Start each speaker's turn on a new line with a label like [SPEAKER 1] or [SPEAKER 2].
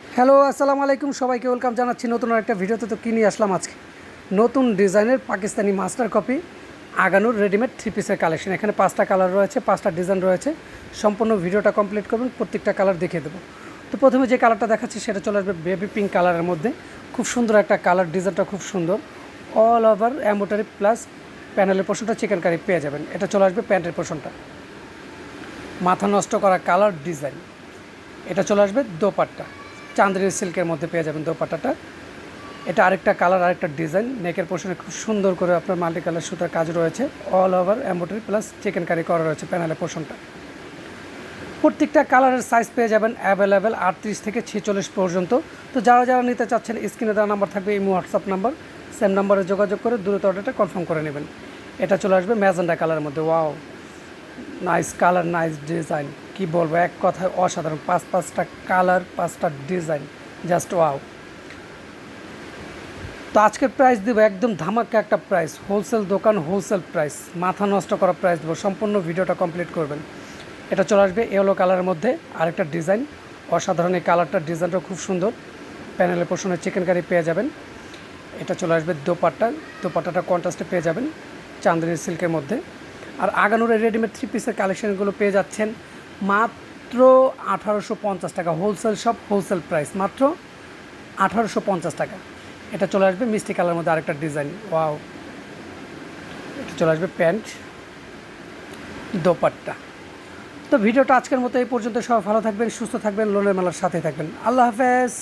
[SPEAKER 1] Hello, আসসালামু আলাইকুম। সবাইকে ওয়েলকাম জানাচ্ছি নতুন একটা ভিডিওতে। তো কিনে আসলাম আজকে? নতুন ডিজাইনের পাকিস্তানি মাস্টার কপি আগানোর রেডিমেড থ্রি পিসের কালেকশন এখানে পাঁচটা কালার রয়েছে, পাঁচটা ডিজাইন রয়েছে। সম্পূর্ণ ভিডিওটা কমপ্লিট করবেন, প্রত্যেকটা কালার দেখিয়ে দেবো। তো প্রথমে যে কালারটা দেখাচ্ছি, সেটা চলে আসবে বেবি পিঙ্ক কালারের মধ্যে। খুব সুন্দর একটা কালার ডিজাইনটা খুব সুন্দর। অল ওভার অ্যাম্বোটারি প্লাস প্যানেলের পোর্শনটা চিকেন কারি পেয়ে যাবেন। এটা চলে আসবে প্যান্টের পোর্শনটা মাথা নষ্ট করা কালার ডিজাইন এটা চলে আসবে দোপাট্টা। চান্দ্রি সিল্কের মধ্যে পেয়ে যাবেন দোপাট্টাটা। এটা আরেকটা কালার, আরেকটা ডিজাইন। নেকের পোর্শনে খুব সুন্দর করে আপনার মাল্টি কালার সুতার কাজ রয়েছে। All over embroidery plus chikankari করা রয়েছে প্যানেলের পোর্শনটা প্রত্যেকটা কালারের সাইজ পেয়ে যাবেন অ্যাভেলেবেল আটত্রিশ থেকে ছেচল্লিশ পর্যন্ত। তো যারা যারা নিতে চাচ্ছেন স্ক্রিনে দেওয়া নাম্বার থাকবে এই হোয়াটসঅ্যাপ নাম্বার সেম নাম্বারে যোগাযোগ করে দ্রুত অর্ডারটা কনফার্ম করে নেবেন। এটা চলে আসবে ম্যাজেন্ডা কালারের মধ্যে। Wow nice colour nice design কি বলব, এক কথায় অসাধারণ। পাঁচ, পাঁচটা কালার, পাঁচটা ডিজাইন, জাস্ট ওয়াও। তো আজকের প্রাইস দেবো একদম ধামাকা একটা প্রাইস হোলসেল দোকান হোলসেল প্রাইস মাথা নষ্ট করা প্রাইস দেবো, সম্পূর্ণ ভিডিওটা কমপ্লিট করবেন। এটা চলে আসবে ইয়েলো কালারের মধ্যে, আরেকটা ডিজাইন অসাধারণ এই কালারটার ডিজাইনটা খুব সুন্দর। প্যানেলের পোষণে চিকেন কারি পেয়ে যাবেন। এটা চলে আসবে দোপাট্টা। দোপাট্টাটা কন্ট্রাস্টে পেয়ে যাবেন চান্দিনী সিল্কের মধ্যে। আর আগানোরের রেডিমেড থ্রি পিসের কালেকশনগুলো পেয়ে যাচ্ছেন। মাত্র আঠারোশো পঞ্চাশ টাকা হোলসেল সব হোলসেল প্রাইস মাত্র আঠারোশো পঞ্চাশ টাকা। এটা চলে আসবে মিষ্টি কালার মধ্যে আরেকটা ডিজাইন ওয়াও এটা চলে আসবে প্যান্ট, দোপাট্টা। তো ভিডিওটা আজকের মতো এই পর্যন্ত। সবাই ভালো থাকবেন, সুস্থ থাকবেন, লোনের মেলার সাথে থাকবেন। আল্লাহ হাফেজ!